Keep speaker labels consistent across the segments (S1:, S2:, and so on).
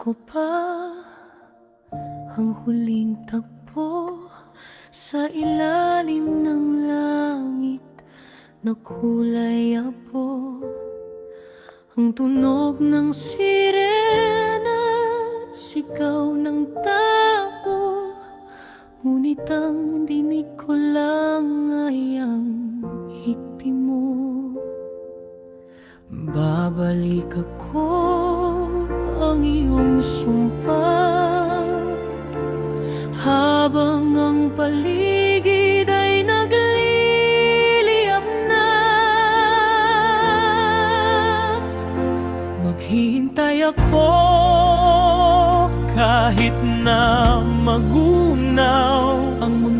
S1: Ko pa ang huling tagpo sa ilalim ng langit na kulay apo. Ang tunog ng sirena at sigaw ng tao Ngunit ang dinig ko lang ay ang hikpi mo Babalik ako sumpa Habang ang paligid ay nagliliyab na Maghihintay ako kahit na magunaw Ang mundong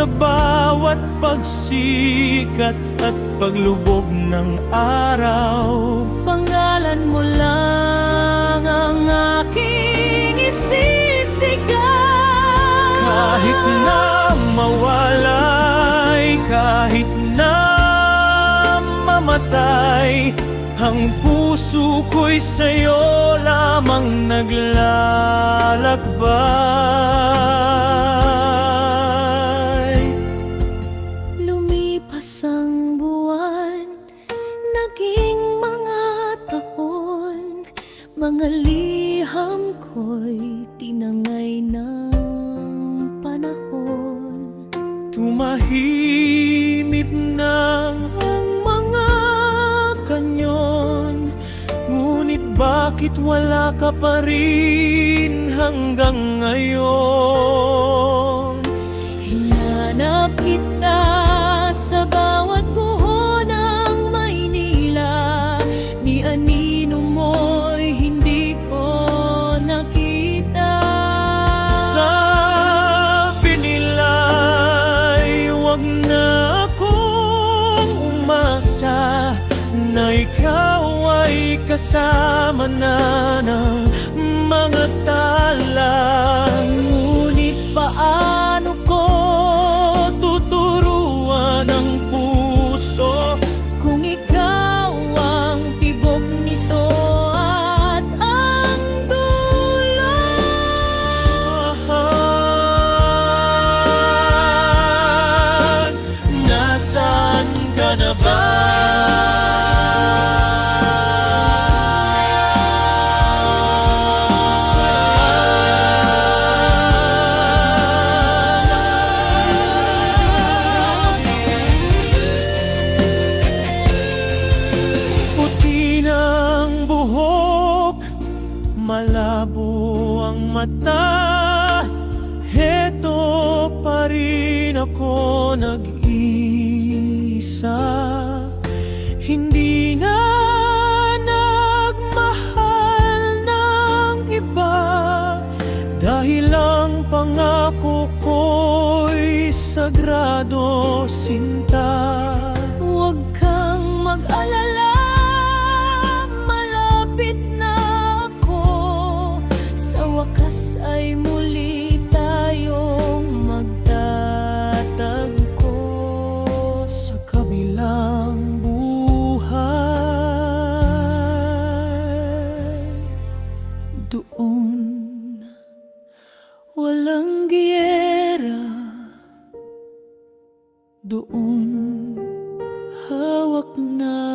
S1: Sa bawat pagsikat at paglubog ng araw. Pangalan mo lang ang aking isisigaw. Kahit na mawalay, kahit na mamatay Ang puso ko'y sa'yo lamang naglalakbay Mga liham ko'y tinangay ng panahon Tumahimit na ang mga kanyon Ngunit bakit wala ka pa rin hanggang ngayon? Hinanap kita ikaw ay kasama na ng mga tala ang mata. Heto pa rin ako nag-isa Hindi na nagmahal ng iba. Dahil ang pangako ko'y sagrado sinta. Huwag kang mag-alala Sa kabilang buhay. Doon Walang giyera. Doon Hawak na